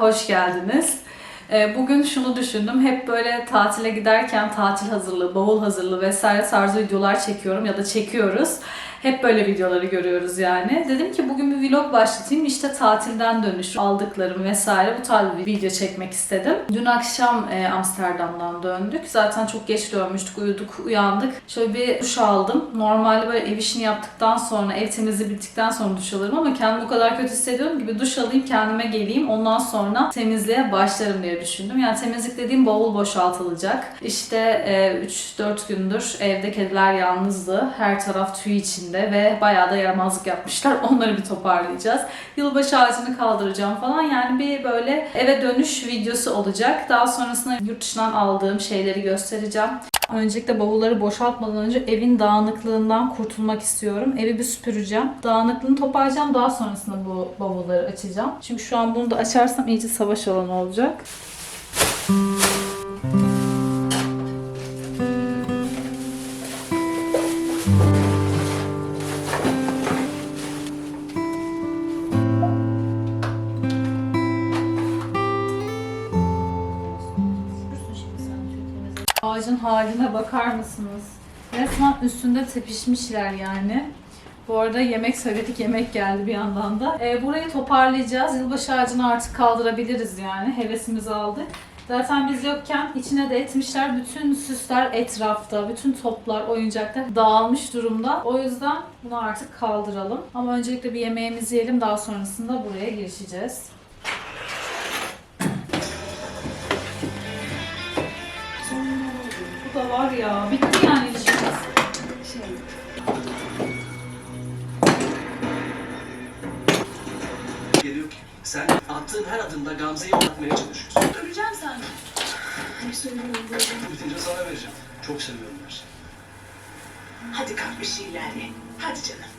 hoş geldiniz. Ee, Bugün şunu düşündüm. Hep böyle tatile giderken tatil hazırlığı, bavul hazırlığı vesaire tarzı videolar çekiyorum ya da çekiyoruz. Hep böyle videoları görüyoruz yani. Dedim ki bugün bir vlog başlatayım. İşte tatilden dönüş, aldıklarım vesaire bu tarz bir video çekmek istedim. Dün akşam e, Amsterdam'dan döndük. Zaten çok geç dönmüştük, uyuduk, uyandık. Şöyle bir duş aldım. Normalde böyle ev işini yaptıktan sonra, ev temizliği bittikten sonra duş alırım ama kendimi o kadar kötü hissediyorum ki bir duş alayım, kendime geleyim. Ondan sonra temizliğe başlarım diye düşündüm. Yani temizlik dediğim bavul boşaltılacak. İşte e, 3-4 gündür evde kediler yalnızdı. Her taraf tüy içinde ve bayağı da yaramazlık yapmışlar. Onları bir toparlayacağız. Yılbaşı ağacını kaldıracağım falan. Yani bir böyle eve dönüş videosu olacak. Daha sonrasında yurt dışından aldığım şeyleri göstereceğim. Öncelikle bavulları boşaltmadan önce evin dağınıklığından kurtulmak istiyorum. Evi bir süpüreceğim. Dağınıklığını toparlayacağım. Daha sonrasında bu bavulları açacağım. Çünkü şu an bunu da açarsam iyice savaş alanı olacak. Ağacın haline bakar mısınız? Resmen üstünde tepişmişler yani. Bu arada yemek söyledik, yemek geldi bir yandan da. Ee, burayı toparlayacağız. Yılbaşı ağacını artık kaldırabiliriz yani. Hevesimizi aldık. Zaten biz yokken içine de etmişler. Bütün süsler etrafta, bütün toplar, oyuncaklar dağılmış durumda. O yüzden bunu artık kaldıralım. Ama öncelikle bir yemeğimizi yiyelim. Daha sonrasında buraya girişeceğiz. Var ya. Bitti yani geliyor ki sen attığın her adımda Gamze'yi anlatmaya çalışıyorsun. Öleceğim sanki. Ne söylüyorum böyle? Bitince sana vereceğim. Çok seviyorum der. Hadi kalk bir şeyler ye. Hadi canım.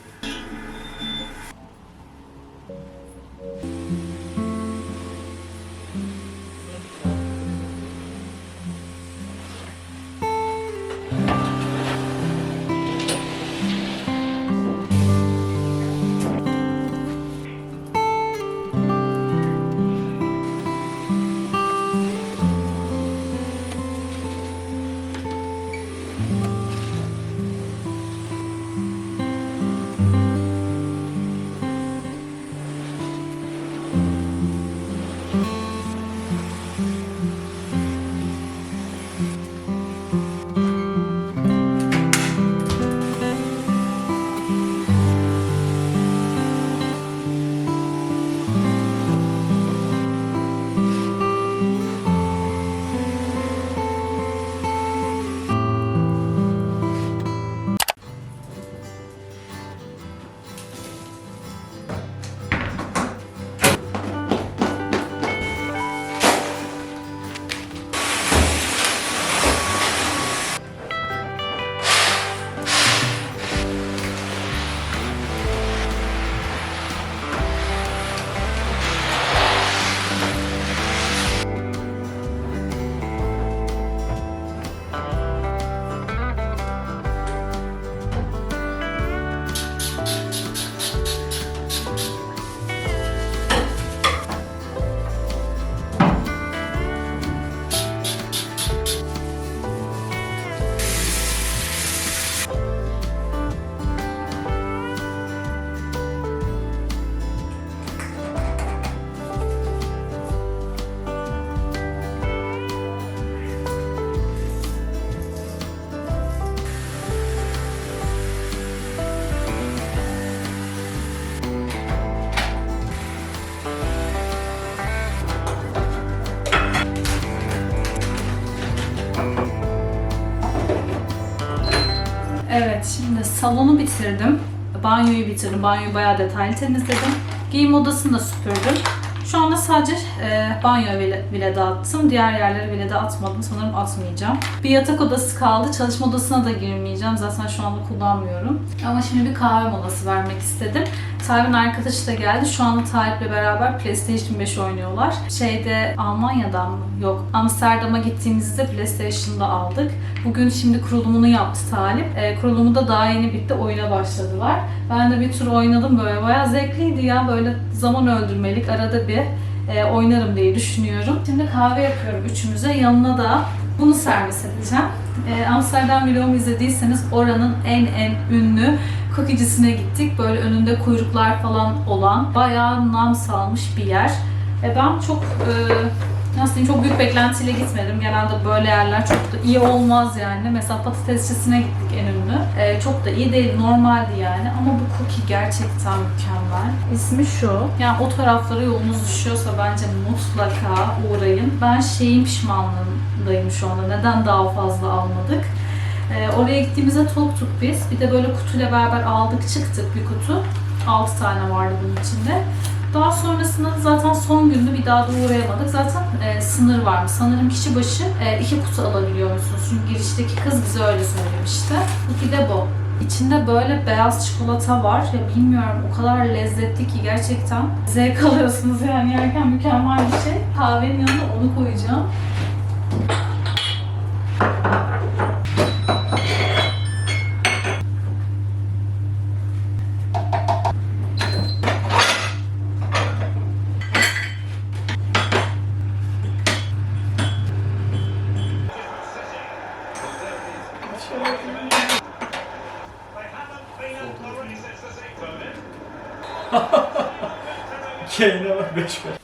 Salonu bitirdim. Banyoyu bitirdim. Banyoyu bayağı detaylı temizledim. Giyim odasını da süpürdüm. Şu anda sadece e, banyo bile, bile dağıttım. Diğer yerleri bile dağıtmadım. Sanırım atmayacağım. Bir yatak odası kaldı. Çalışma odasına da girmeyeceğim. Zaten şu anda kullanmıyorum. Ama şimdi bir kahve molası vermek istedim. Tayyip'in arkadaşı da geldi. Şu anda Tayyip'le beraber PlayStation 5 oynuyorlar. Şeyde Almanya'dan mı? Yok. Amsterdam'a gittiğimizde PlayStation'da aldık. Bugün şimdi kurulumunu yaptı Talip. E, kurulumu da daha yeni bitti. Oyuna başladılar. Ben de bir tur oynadım böyle. Bayağı zevkliydi ya. Böyle zaman öldürmelik. Arada bir e, oynarım diye düşünüyorum. Şimdi kahve yapıyorum üçümüze. Yanına da bunu servis edeceğim. E, Amsterdam vlogumu izlediyseniz oranın en en ünlü kokicisine gittik. Böyle önünde kuyruklar falan olan bayağı nam salmış bir yer. E, ben çok e, nasıl diyeyim çok büyük beklentiyle gitmedim. Genelde böyle yerler çok da iyi olmaz yani. Mesela patatesçisine gittik en ünlü. E, çok da iyi değil, normaldi yani. Ama bu cookie gerçekten mükemmel. İsmi şu. Yani o taraflara yolunuz düşüyorsa bence mutlaka uğrayın. Ben şeyin pişmanlığındayım şu anda. Neden daha fazla almadık? E, oraya gittiğimizde toktuk biz. Bir de böyle kutuyla beraber aldık çıktık bir kutu. 6 tane vardı bunun içinde. Daha sonrasında da zaten son gündü bir daha da uğrayamadık. Zaten e, sınır varmış. Sanırım kişi başı e, iki kutu alabiliyor musunuz? Çünkü girişteki kız bize öyle söylemişti. İki de bu. İçinde böyle beyaz çikolata var. Ya bilmiyorum o kadar lezzetli ki gerçekten zevk alıyorsunuz yani yerken mükemmel bir şey. Kahvenin yanına onu koyacağım. Keyne bak 5 5.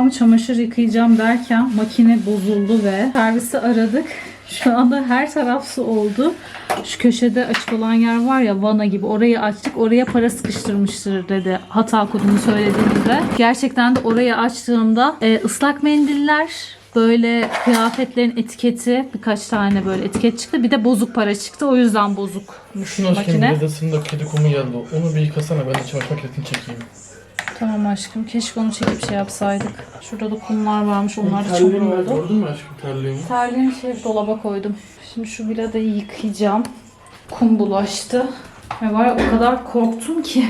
Tam çamaşır yıkayacağım derken makine bozuldu ve servisi aradık. Şu anda her taraf su oldu. Şu köşede açık olan yer var ya vana gibi orayı açtık. Oraya para sıkıştırmıştır dedi hata kodunu söylediğimizde. Gerçekten de orayı açtığımda e, ıslak mendiller böyle kıyafetlerin etiketi birkaç tane böyle etiket çıktı. Bir de bozuk para çıktı. O yüzden bozukmuş açayım makine. dedesinin kedi kumu geldi. Onu bir yıkasana ben de çamaşır makinesini çekeyim. Tamam aşkım. Keşke onu çekip şey yapsaydık. Şurada da kumlar varmış. Onlar da çok Terliğimi oldu. gördün mü aşkım terliğimi? Terliğimi şey dolaba koydum. Şimdi şu biladeyi yıkayacağım. Kum bulaştı. Ve var ya o kadar korktum ki.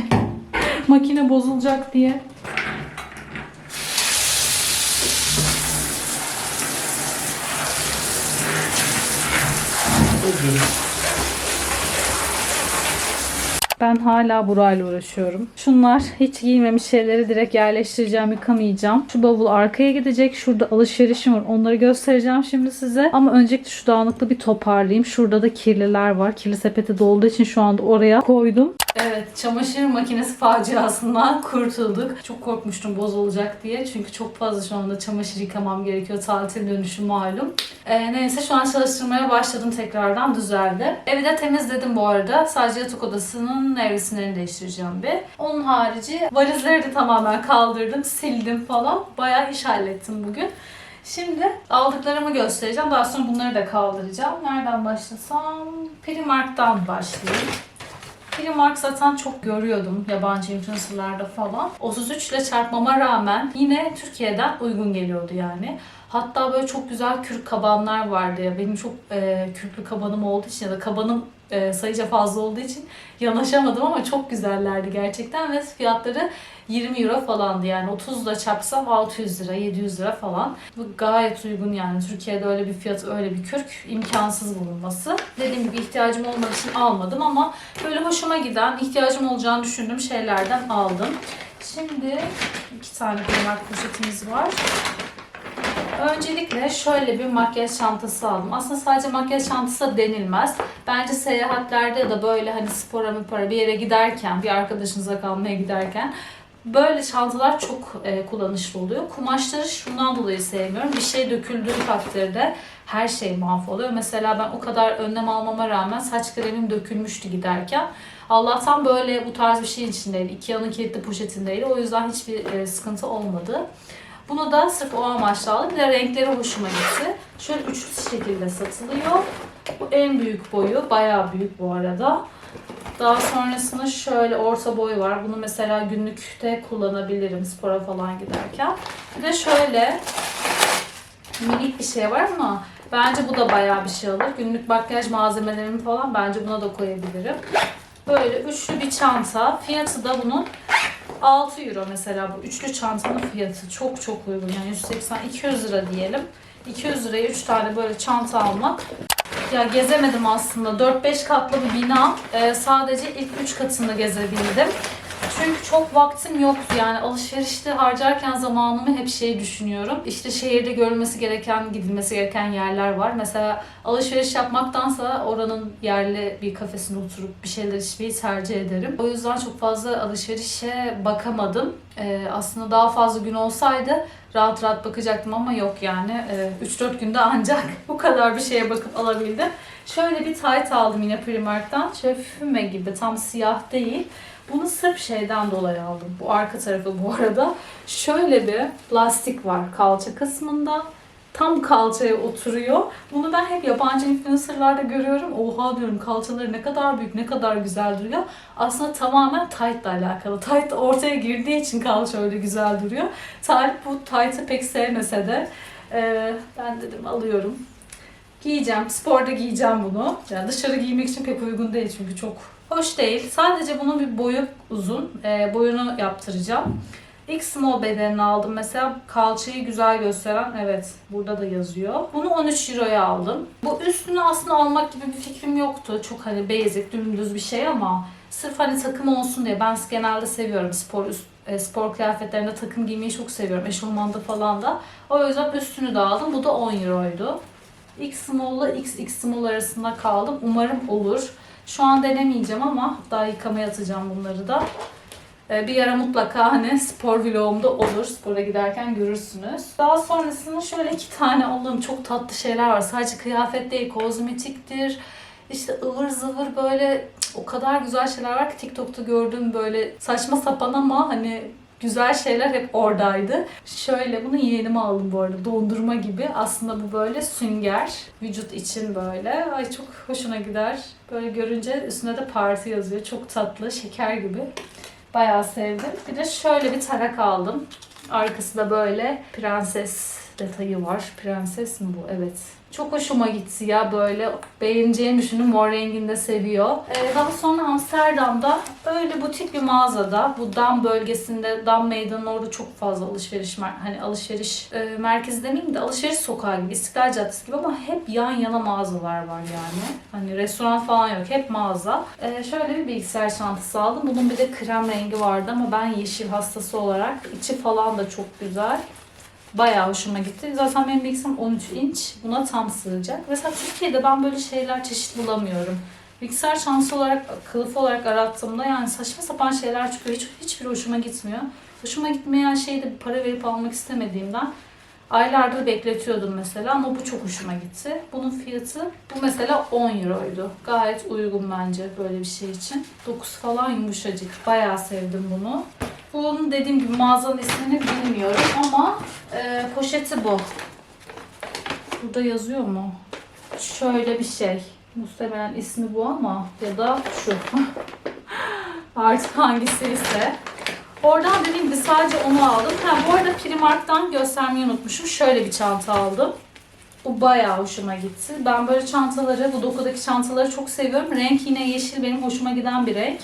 Makine bozulacak diye. Özgürüm. Ben hala burayla uğraşıyorum. Şunlar hiç giymemiş şeyleri direkt yerleştireceğim, yıkamayacağım. Şu bavul arkaya gidecek. Şurada alışverişim var. Onları göstereceğim şimdi size. Ama öncelikle şu dağınıklığı bir toparlayayım. Şurada da kirliler var. Kirli sepeti dolduğu için şu anda oraya koydum. Evet, çamaşır makinesi faciasından kurtulduk. Çok korkmuştum bozulacak diye. Çünkü çok fazla şu anda çamaşır yıkamam gerekiyor. Tatil dönüşü malum. Ee, neyse şu an çalıştırmaya başladım tekrardan. Düzeldi. Evi de temizledim bu arada. Sadece yatak odasının nevresimlerini değiştireceğim bir. Onun harici valizleri de tamamen kaldırdım, sildim falan. Bayağı iş hallettim bugün. Şimdi aldıklarımı göstereceğim. Daha sonra bunları da kaldıracağım. Nereden başlasam? Primark'tan başlayayım. Primark zaten çok görüyordum yabancı influencerlarda falan. 33 ile çarpmama rağmen yine Türkiye'den uygun geliyordu yani. Hatta böyle çok güzel kürk kabanlar vardı ya. Benim çok e, kürklü kabanım olduğu için ya da kabanım e, sayıca fazla olduğu için yanaşamadım ama çok güzellerdi gerçekten ve fiyatları 20 euro falandı yani 30 da çarpsam 600 lira 700 lira falan. Bu gayet uygun yani Türkiye'de öyle bir fiyat öyle bir kürk imkansız bulunması. Dediğim gibi ihtiyacım olmadığı için almadım ama böyle hoşuma giden ihtiyacım olacağını düşündüğüm şeylerden aldım. Şimdi iki tane Primark poşetimiz var. Öncelikle şöyle bir makyaj çantası aldım. Aslında sadece makyaj çantası denilmez. Bence seyahatlerde ya da böyle hani spora para bir yere giderken, bir arkadaşınıza kalmaya giderken Böyle çantalar çok e, kullanışlı oluyor. Kumaşları şundan dolayı sevmiyorum. Bir şey döküldüğü takdirde her şey mahvoluyor. Mesela ben o kadar önlem almama rağmen saç kremim dökülmüştü giderken. Allah'tan böyle bu tarz bir şeyin içindeydi. Ikea'nın kilitli poşetindeydi. O yüzden hiçbir e, sıkıntı olmadı. Bunu da sırf o amaçla aldım. Bir de renkleri hoşuma gitti. Şöyle üçlü şekilde satılıyor. Bu en büyük boyu. Bayağı büyük bu arada. Daha sonrasında şöyle orta boy var. Bunu mesela günlükte kullanabilirim spora falan giderken. Bir de şöyle minik bir şey var ama bence bu da bayağı bir şey alır. Günlük makyaj malzemelerimi falan bence buna da koyabilirim. Böyle üçlü bir çanta. Fiyatı da bunun 6 euro mesela bu üçlü çantanın fiyatı. Çok çok uygun. Yani 180-200 lira diyelim. 200 liraya 3 tane böyle çanta almak ya gezemedim aslında. 4-5 katlı bir bina. Ee, sadece ilk 3 katını gezebildim. Çünkü çok vaktim yoktu yani alışverişte harcarken zamanımı hep şey düşünüyorum. İşte şehirde görülmesi gereken, gidilmesi gereken yerler var. Mesela alışveriş yapmaktansa oranın yerli bir kafesine oturup bir şeyler içmeyi tercih ederim. O yüzden çok fazla alışverişe bakamadım. Ee, aslında daha fazla gün olsaydı rahat rahat bakacaktım ama yok yani. Ee, 3-4 günde ancak bu kadar bir şeye bakıp alabildim. Şöyle bir tayt aldım yine Primark'tan. Şöyle füme gibi tam siyah değil. Bunu sırf şeyden dolayı aldım. Bu arka tarafı bu arada. Şöyle bir lastik var kalça kısmında. Tam kalçaya oturuyor. Bunu ben hep yabancı influencerlarda görüyorum. Oha diyorum kalçaları ne kadar büyük, ne kadar güzel duruyor. Aslında tamamen tight'la alakalı. Tight ortaya girdiği için kalça öyle güzel duruyor. Talip bu tight'ı pek sevmese de ben dedim alıyorum. Giyeceğim. Sporda giyeceğim bunu. Yani dışarı giymek için pek uygun değil çünkü çok hoş değil. Sadece bunun bir boyu uzun. Ee, boyunu yaptıracağım. İlk small bedenini aldım. Mesela kalçayı güzel gösteren, evet burada da yazıyor. Bunu 13 euroya aldım. Bu üstünü aslında almak gibi bir fikrim yoktu. Çok hani basic, dümdüz bir şey ama sırf hani takım olsun diye ben genelde seviyorum spor üst, e, spor kıyafetlerinde takım giymeyi çok seviyorum. Eşofmanda falan da. O yüzden üstünü de aldım. Bu da 10 euroydu. X small ile XX small arasında kaldım. Umarım olur. Şu an denemeyeceğim ama daha yıkamaya atacağım bunları da. Ee, Bir ara mutlaka hani spor vlogumda olur. Spora giderken görürsünüz. Daha sonrasında şöyle iki tane aldığım çok tatlı şeyler var. Sadece kıyafet değil, kozmetiktir. İşte ıvır zıvır böyle o kadar güzel şeyler var ki TikTok'ta gördüğüm böyle saçma sapan ama hani güzel şeyler hep oradaydı. Şöyle bunu yeğenime aldım bu arada. Dondurma gibi. Aslında bu böyle sünger. Vücut için böyle. Ay çok hoşuna gider. Böyle görünce üstüne de parti yazıyor. Çok tatlı. Şeker gibi. Bayağı sevdim. Bir de şöyle bir tarak aldım. Arkası da böyle prenses detayı var. Prenses mi bu? Evet. Çok hoşuma gitti ya böyle beğeneceğini düşündüm. Mor rengini de seviyor. Ee, daha sonra Amsterdam'da öyle butik bir mağazada bu Dam bölgesinde Dam meydanının orada çok fazla alışveriş mer- hani alışveriş e, merkezi demeyeyim de alışveriş sokağı gibi İstiklal Caddesi gibi ama hep yan yana mağazalar var yani. Hani restoran falan yok. Hep mağaza. Ee, şöyle bir bilgisayar çantası aldım. Bunun bir de krem rengi vardı ama ben yeşil hastası olarak içi falan da çok güzel. Bayağı hoşuma gitti. Zaten benim bilgisayarım 13 inç. Buna tam sığacak. Mesela Türkiye'de ben böyle şeyler çeşit bulamıyorum. Bilgisayar çantası olarak, kılıf olarak arattığımda yani saçma sapan şeyler çıkıyor. Hiç, hiçbir hoşuma gitmiyor. Hoşuma gitmeyen şeyi de para verip almak istemediğimden aylardır bekletiyordum mesela ama bu çok hoşuma gitti. Bunun fiyatı bu mesela 10 euroydu. Gayet uygun bence böyle bir şey için. Dokusu falan yumuşacık. Bayağı sevdim bunu. Bunun dediğim gibi mağazanın ismini bilmiyorum ama e, poşeti bu. Burada yazıyor mu? Şöyle bir şey. Muhtemelen ismi bu ama ya da şu. Artık hangisi ise. Oradan dediğim gibi sadece onu aldım. Ha, bu arada Primark'tan göstermeyi unutmuşum. Şöyle bir çanta aldım. Bu bayağı hoşuma gitti. Ben böyle çantaları, bu dokudaki çantaları çok seviyorum. Renk yine yeşil benim hoşuma giden bir renk.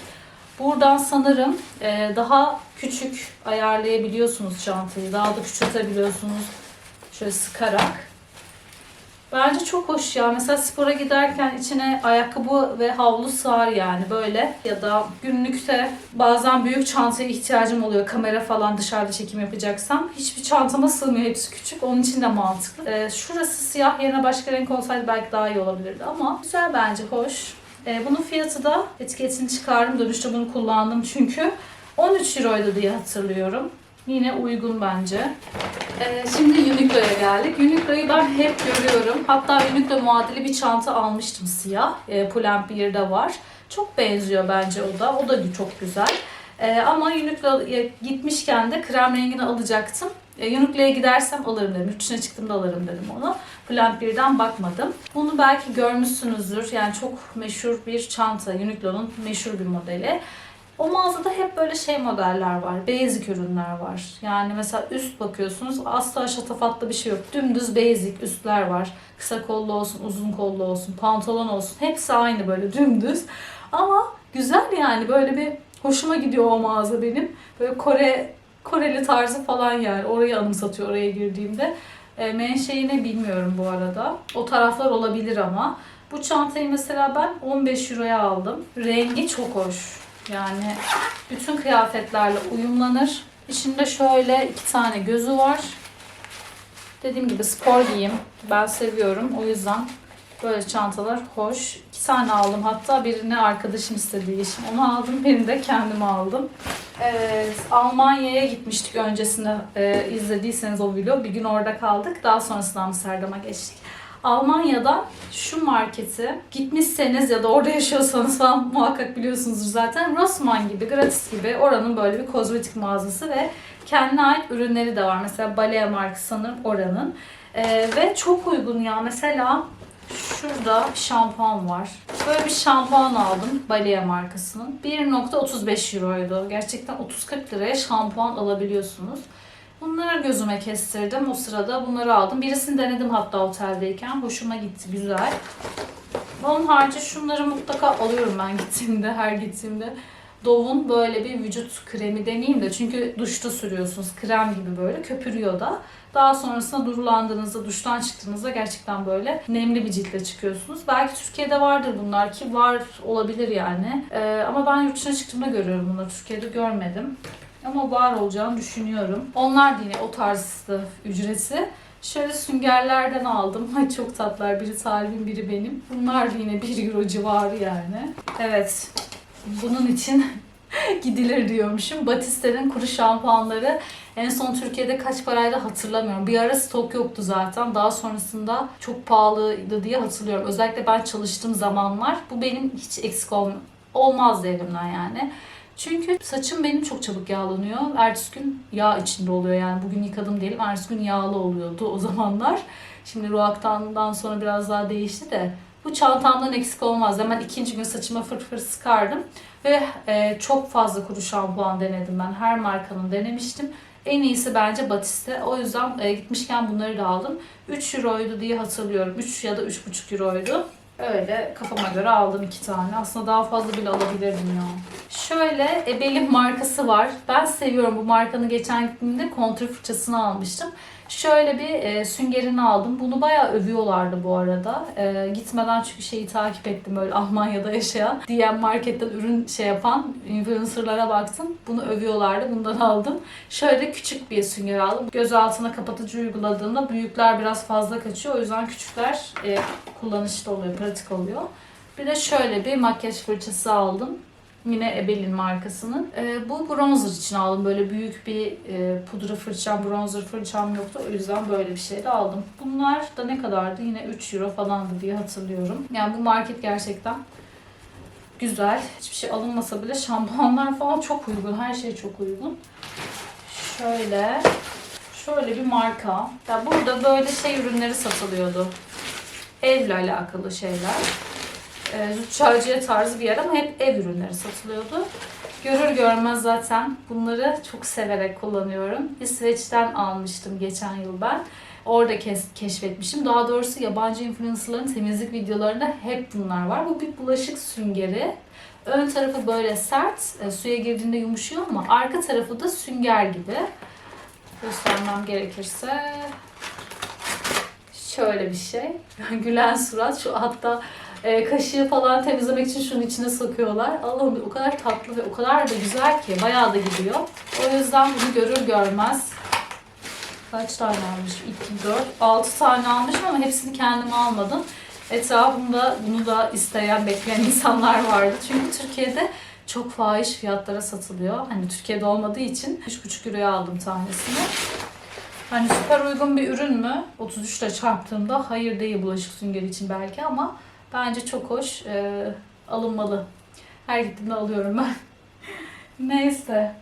Buradan sanırım e, daha küçük ayarlayabiliyorsunuz çantayı. Daha da küçültebiliyorsunuz. Şöyle sıkarak. Bence çok hoş ya. Mesela spora giderken içine ayakkabı ve havlu sığar yani böyle. Ya da günlükte bazen büyük çantaya ihtiyacım oluyor. Kamera falan dışarıda çekim yapacaksam. Hiçbir çantama sığmıyor. Hepsi küçük. Onun için de mantıklı. Ee, şurası siyah yerine başka renk olsaydı belki daha iyi olabilirdi ama güzel bence. Hoş. Ee, bunun fiyatı da etiketini çıkardım. Dönüşte bunu kullandım çünkü. 13 euroydu diye hatırlıyorum. Yine uygun bence. Ee, şimdi Uniqlo'ya geldik. Uniqlo'yu ben hep görüyorum. Hatta Uniqlo muadili bir çanta almıştım siyah. E, Pull&Bear'de var. Çok benziyor bence o da. O da çok güzel. Ee, ama Uniqlo'ya gitmişken de krem rengini alacaktım. E, Uniqlo'ya gidersem alırım dedim. Yurt dışına çıktığımda alırım dedim onu. Pull&Bear'den bakmadım. Bunu belki görmüşsünüzdür. Yani çok meşhur bir çanta. Uniqlo'nun meşhur bir modeli. O mağazada hep böyle şey modeller var. Basic ürünler var. Yani mesela üst bakıyorsunuz asla şatafatlı bir şey yok. Dümdüz basic üstler var. Kısa kollu olsun, uzun kollu olsun, pantolon olsun. Hepsi aynı böyle dümdüz. Ama güzel yani böyle bir hoşuma gidiyor o mağaza benim. Böyle Kore Koreli tarzı falan yani. Orayı anımsatıyor oraya girdiğimde. E, menşeini bilmiyorum bu arada. O taraflar olabilir ama. Bu çantayı mesela ben 15 euroya aldım. Rengi çok hoş. Yani bütün kıyafetlerle uyumlanır. İçinde şöyle iki tane gözü var. Dediğim gibi spor giyim. Ben seviyorum. O yüzden böyle çantalar hoş. İki tane aldım. Hatta birini arkadaşım istediği için onu aldım. Birini de kendim aldım. Evet, Almanya'ya gitmiştik öncesinde e, izlediyseniz o vlog. Bir gün orada kaldık. Daha sonrasında Amsterdam'a geçtik. Almanya'da şu marketi gitmişseniz ya da orada yaşıyorsanız falan muhakkak biliyorsunuzdur zaten. Rossmann gibi, gratis gibi oranın böyle bir kozmetik mağazası ve kendine ait ürünleri de var. Mesela Balea markası sanırım oranın. Ee, ve çok uygun ya. Mesela şurada şampuan var. Böyle bir şampuan aldım Balea markasının. 1.35 euroydu. Gerçekten 30-40 liraya şampuan alabiliyorsunuz. Bunları gözüme kestirdim. O sırada bunları aldım. Birisini denedim hatta oteldeyken. Hoşuma gitti. Güzel. Onun harici şunları mutlaka alıyorum ben gittiğimde, her gittiğimde. Dove'un böyle bir vücut kremi demeyeyim de çünkü duşta sürüyorsunuz. Krem gibi böyle köpürüyor da. Daha sonrasında durulandığınızda, duştan çıktığınızda gerçekten böyle nemli bir ciltle çıkıyorsunuz. Belki Türkiye'de vardır bunlar ki var olabilir yani. Ee, ama ben yurt dışına çıktığımda görüyorum bunları. Türkiye'de görmedim. Ama var olacağını düşünüyorum. Onlar da yine o tarzda ücreti. Şöyle süngerlerden aldım. Ay çok tatlılar. Biri Talib'in biri benim. Bunlar da yine 1 euro civarı yani. Evet. Bunun için gidilir diyormuşum. Batiste'nin kuru şampuanları en son Türkiye'de kaç paraydı hatırlamıyorum. Bir ara stok yoktu zaten. Daha sonrasında çok pahalıydı diye hatırlıyorum. Özellikle ben çalıştığım zamanlar bu benim hiç eksik olm olmazdı elimden yani. Çünkü saçım benim çok çabuk yağlanıyor. Ertesi gün yağ içinde oluyor yani. Bugün yıkadım diyelim. Ertesi gün yağlı oluyordu o zamanlar. Şimdi Roaktan'dan sonra biraz daha değişti de. Bu çantamdan eksik olmaz. Hemen ikinci gün saçıma fır fır sıkardım. Ve e, çok fazla kuru şampuan denedim ben. Her markanın denemiştim. En iyisi bence Batiste. O yüzden e, gitmişken bunları da aldım. 3 euroydu diye hatırlıyorum. 3 ya da 3,5 euroydu. Öyle kafama göre aldım iki tane. Aslında daha fazla bile alabilirdim ya. Şöyle Ebel'in markası var. Ben seviyorum bu markanın geçen gittiğimde kontür fırçasını almıştım. Şöyle bir e, süngerini aldım. Bunu bayağı övüyorlardı bu arada. E, gitmeden çünkü şeyi takip ettim böyle Almanya'da yaşayan. DM marketten ürün şey yapan influencerlara baktım. Bunu övüyorlardı. Bundan aldım. Şöyle küçük bir sünger aldım. Göz altına kapatıcı uyguladığında büyükler biraz fazla kaçıyor. O yüzden küçükler e, kullanışlı oluyor, pratik oluyor. Bir de şöyle bir makyaj fırçası aldım. Yine Ebel'in markasının. Ee, bu bronzer için aldım. Böyle büyük bir e, pudra fırçam, bronzer fırçam yoktu. O yüzden böyle bir şey de aldım. Bunlar da ne kadardı? Yine 3 euro falandı diye hatırlıyorum. Yani bu market gerçekten güzel. Hiçbir şey alınmasa bile şampuanlar falan çok uygun. Her şey çok uygun. Şöyle şöyle bir marka. Ya burada böyle şey ürünleri satılıyordu. Evle alakalı şeyler e, züccaciye tarzı bir yer ama hep ev ürünleri satılıyordu. Görür görmez zaten bunları çok severek kullanıyorum. İsveç'ten almıştım geçen yıl ben. Orada kes- keşfetmişim. Daha doğrusu yabancı influencerların temizlik videolarında hep bunlar var. Bu bir bulaşık süngeri. Ön tarafı böyle sert, e, suya girdiğinde yumuşuyor ama arka tarafı da sünger gibi. Göstermem gerekirse şöyle bir şey. Gülen surat. Şu hatta e, kaşığı falan temizlemek için şunun içine sokuyorlar. Allah'ım o kadar tatlı ve o kadar da güzel ki bayağı da gidiyor. O yüzden bunu görür görmez kaç tane almışım? 2, 4, 6 tane almışım ama hepsini kendim almadım. Etrafımda bunu da isteyen, bekleyen insanlar vardı. Çünkü Türkiye'de çok fahiş fiyatlara satılıyor. Hani Türkiye'de olmadığı için 3,5 euroya aldım tanesini. Hani süper uygun bir ürün mü? 33 ile çarptığımda hayır değil bulaşık süngeri için belki ama bence çok hoş. Ee, alınmalı. Her gittiğimde alıyorum ben. Neyse.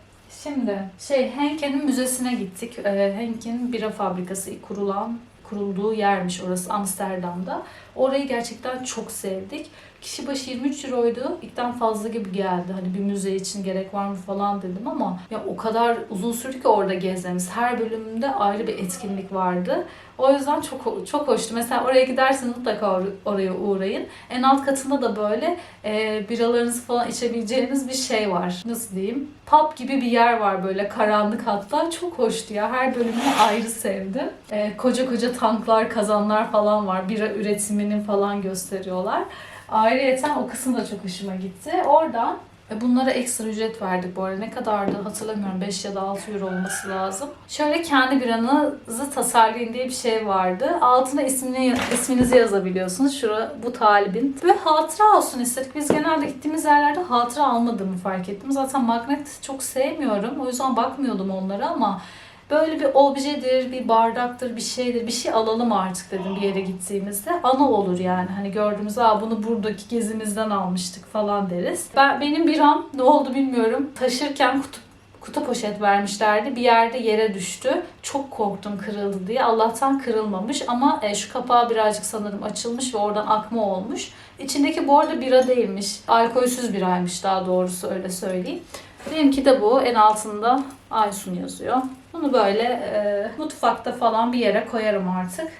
Şimdi şey Henken'in müzesine gittik. Ee, Henken bira fabrikası kurulan kurulduğu yermiş orası Amsterdam'da. Orayı gerçekten çok sevdik. Kişi başı 23 euroydu. İlkten fazla gibi geldi. Hani bir müze için gerek var mı falan dedim ama ya o kadar uzun sürdü ki orada gezmemiz. Her bölümünde ayrı bir etkinlik vardı. O yüzden çok çok hoştu. Mesela oraya giderseniz mutlaka or- oraya uğrayın. En alt katında da böyle e, biralarınızı falan içebileceğiniz bir şey var. Nasıl diyeyim? Pub gibi bir yer var böyle karanlık hatta. Çok hoştu ya. Her bölümünü ayrı sevdim. E, koca koca tanklar, kazanlar falan var. Bira üretiminin falan gösteriyorlar. Ayrıyeten o kısım da çok hoşuma gitti. Oradan e, Bunlara ekstra ücret verdik bu arada. Ne kadardı hatırlamıyorum. 5 ya da 6 euro olması lazım. Şöyle kendi biranızı tasarlayın diye bir şey vardı. Altına ismini, isminizi yazabiliyorsunuz. Şura bu talibin. Ve hatıra olsun istedik. Biz genelde gittiğimiz yerlerde hatıra almadığımı fark ettim. Zaten magnet çok sevmiyorum. O yüzden bakmıyordum onlara ama Böyle bir objedir, bir bardaktır, bir şeydir, bir şey alalım artık dedim bir yere gittiğimizde. Ana olur yani. Hani gördüğümüz, aa bunu buradaki gezimizden almıştık falan deriz. Ben benim biram ne oldu bilmiyorum. Taşırken kutu kutu poşet vermişlerdi. Bir yerde yere düştü. Çok korktum kırıldı diye. Allah'tan kırılmamış ama e, şu kapağı birazcık sanırım açılmış ve oradan akma olmuş. İçindeki bu arada bira değilmiş. Alkolsüz biraymış daha doğrusu öyle söyleyeyim. Benimki de bu. En altında Aysun yazıyor. Bunu böyle e, mutfakta falan bir yere koyarım artık.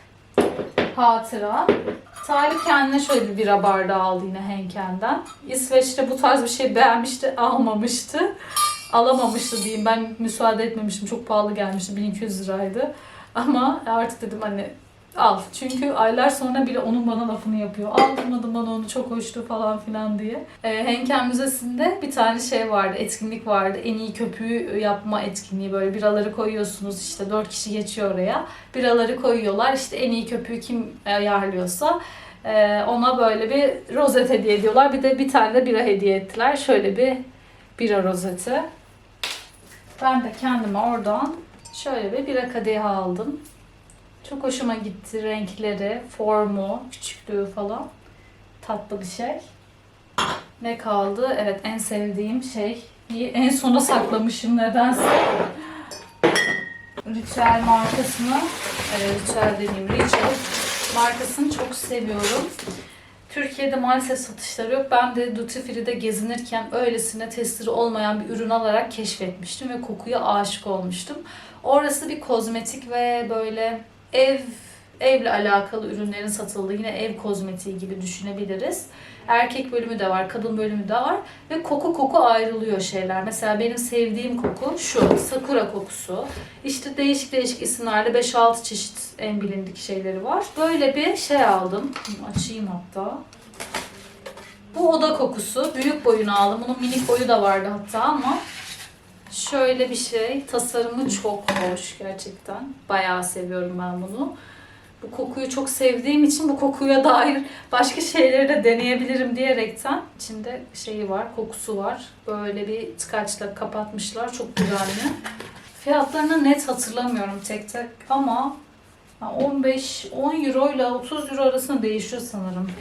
Hatıra. Talip kendine şöyle bir bira bardağı aldı yine Henken'den. İsveç'te bu tarz bir şey beğenmişti, almamıştı. Alamamıştı diyeyim. Ben müsaade etmemiştim. Çok pahalı gelmişti. 1200 liraydı. Ama artık dedim hani al. Çünkü aylar sonra bile onun bana lafını yapıyor. Aldırmadım bana onu çok hoştu falan filan diye. Ee, Henken Müzesi'nde bir tane şey vardı, etkinlik vardı. En iyi köpüğü yapma etkinliği. Böyle biraları koyuyorsunuz işte dört kişi geçiyor oraya. Biraları koyuyorlar. İşte en iyi köpüğü kim ayarlıyorsa e, ona böyle bir rozet hediye ediyorlar. Bir de bir tane de bira hediye ettiler. Şöyle bir bira rozeti. Ben de kendime oradan şöyle bir bira kadehi aldım. Çok hoşuma gitti renkleri, formu, küçüklüğü falan. Tatlı bir şey. Ne kaldı? Evet en sevdiğim şey. En sona saklamışım nedense. Ritüel markasını, e, Ritüel demeyeyim, Ritüel markasını çok seviyorum. Türkiye'de maalesef satışları yok. Ben de Duty Free'de gezinirken öylesine testleri olmayan bir ürün alarak keşfetmiştim ve kokuya aşık olmuştum. Orası bir kozmetik ve böyle ev evle alakalı ürünlerin satıldığı yine ev kozmetiği gibi düşünebiliriz. Erkek bölümü de var, kadın bölümü de var ve koku koku ayrılıyor şeyler. Mesela benim sevdiğim koku şu, sakura kokusu. İşte değişik değişik isimlerle 5-6 çeşit en bilindik şeyleri var. Böyle bir şey aldım. Açayım hatta. Bu oda kokusu. Büyük boyunu aldım. Bunun minik boyu da vardı hatta ama şöyle bir şey. Tasarımı çok hoş gerçekten. Bayağı seviyorum ben bunu. Bu kokuyu çok sevdiğim için bu kokuya dair başka şeyleri de deneyebilirim diyerekten içinde şeyi var, kokusu var. Böyle bir tıkaçla kapatmışlar. Çok güzelli. Fiyatlarını net hatırlamıyorum tek tek ama 15 10 euro ile 30 euro arasında değişiyor sanırım.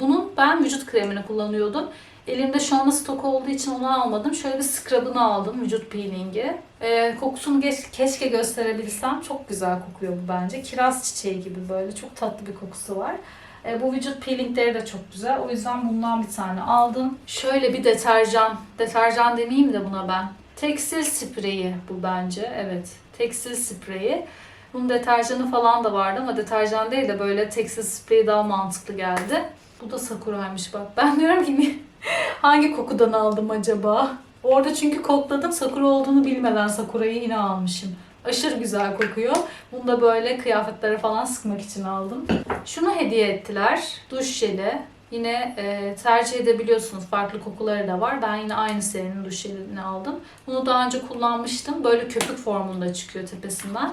Bunun ben vücut kremini kullanıyordum. Elimde şu anda stok olduğu için onu almadım. Şöyle bir scrub'ını aldım. Vücut peelingi. Ee, kokusunu geç, keşke gösterebilsem. Çok güzel kokuyor bu bence. Kiraz çiçeği gibi böyle. Çok tatlı bir kokusu var. Ee, bu vücut peelingleri de çok güzel. O yüzden bundan bir tane aldım. Şöyle bir deterjan. Deterjan demeyeyim de buna ben. Tekstil spreyi bu bence. Evet. Tekstil spreyi. Bunun deterjanı falan da vardı ama deterjan değil de böyle tekstil spreyi daha mantıklı geldi. Bu da sakuraymış bak. Ben diyorum ki hangi kokudan aldım acaba? Orada çünkü kokladım sakura olduğunu bilmeden sakurayı yine almışım. Aşırı güzel kokuyor. Bunu da böyle kıyafetlere falan sıkmak için aldım. Şunu hediye ettiler. Duş jeli. Yine e, tercih edebiliyorsunuz. Farklı kokuları da var. Ben yine aynı serinin duş jelini aldım. Bunu daha önce kullanmıştım. Böyle köpük formunda çıkıyor tepesinden.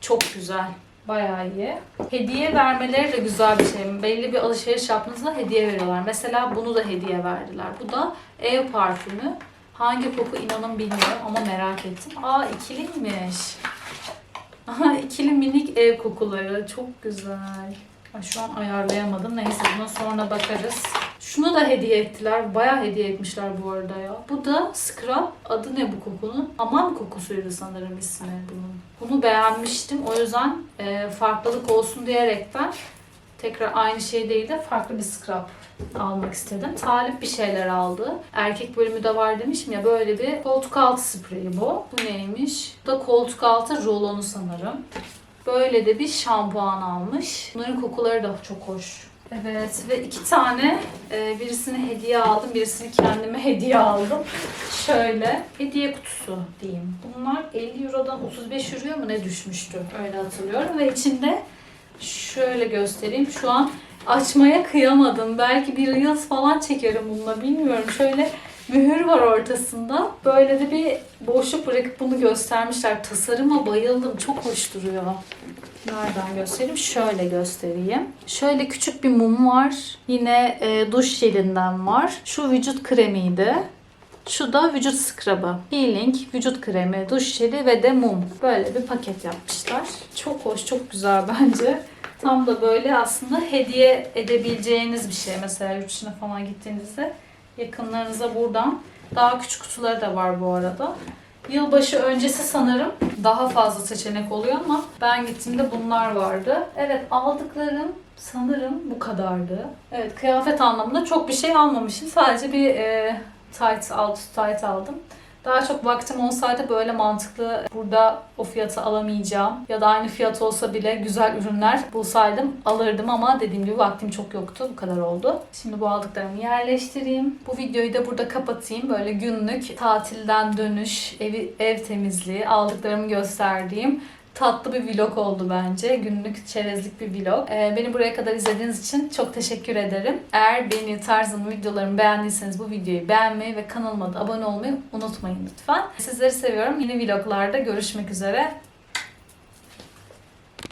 Çok güzel. Bayağı iyi. Hediye vermeleri de güzel bir şey. Belli bir alışveriş yaptığınızda hediye veriyorlar. Mesela bunu da hediye verdiler. Bu da ev parfümü. Hangi koku inanın bilmiyorum ama merak ettim. Aa ikiliymiş. Aha ikili minik ev kokuları. Çok güzel. Şu an ayarlayamadım. Neyse buna sonra bakarız. Şunu da hediye ettiler. Bayağı hediye etmişler bu arada ya. Bu da Scrub. Adı ne bu kokunun? Aman kokusuydu sanırım ismi bunun. Bunu beğenmiştim. O yüzden e, farklılık olsun diyerekten tekrar aynı şey değil de farklı bir scrub almak istedim. Talip bir şeyler aldı. Erkek bölümü de var demişim ya böyle bir koltuk altı spreyi bu. Bu neymiş? Bu da koltuk altı rolonu sanırım. Böyle de bir şampuan almış. Bunların kokuları da çok hoş. Evet ve iki tane e, birisini hediye aldım, birisini kendime hediye aldım. Şöyle hediye kutusu diyeyim. Bunlar 50 Euro'dan 35 Euro'ya mı ne düşmüştü? Öyle hatırlıyorum ve içinde şöyle göstereyim. Şu an açmaya kıyamadım. Belki bir Reels falan çekerim bununla bilmiyorum. Şöyle mühür var ortasında. Böyle de bir boşluk bırakıp bunu göstermişler. Tasarıma bayıldım. Çok hoş duruyor. Nereden göstereyim? Şöyle göstereyim. Şöyle küçük bir mum var. Yine e, duş jelinden var. Şu vücut kremiydi. Şu da vücut scrub'ı. Peeling, vücut kremi, duş jeli ve de mum. Böyle bir paket yapmışlar. Çok hoş, çok güzel bence. Tam da böyle aslında hediye edebileceğiniz bir şey. Mesela yurt dışına falan gittiğinizde yakınlarınıza buradan. Daha küçük kutuları da var bu arada. Yılbaşı öncesi sanırım daha fazla seçenek oluyor ama ben gittiğimde bunlar vardı. Evet aldıklarım sanırım bu kadardı. Evet kıyafet anlamında çok bir şey almamışım. Sadece bir e, tight, alt tight aldım. Daha çok vaktim olsaydı böyle mantıklı burada o fiyatı alamayacağım ya da aynı fiyat olsa bile güzel ürünler bulsaydım alırdım ama dediğim gibi vaktim çok yoktu. Bu kadar oldu. Şimdi bu aldıklarımı yerleştireyim. Bu videoyu da burada kapatayım. Böyle günlük tatilden dönüş, evi, ev temizliği, aldıklarımı gösterdiğim tatlı bir vlog oldu bence. Günlük çerezlik bir vlog. Ee, beni buraya kadar izlediğiniz için çok teşekkür ederim. Eğer beni tarzımı, videolarımı beğendiyseniz bu videoyu beğenmeyi ve kanalıma da abone olmayı unutmayın lütfen. Sizleri seviyorum. Yeni vloglarda görüşmek üzere.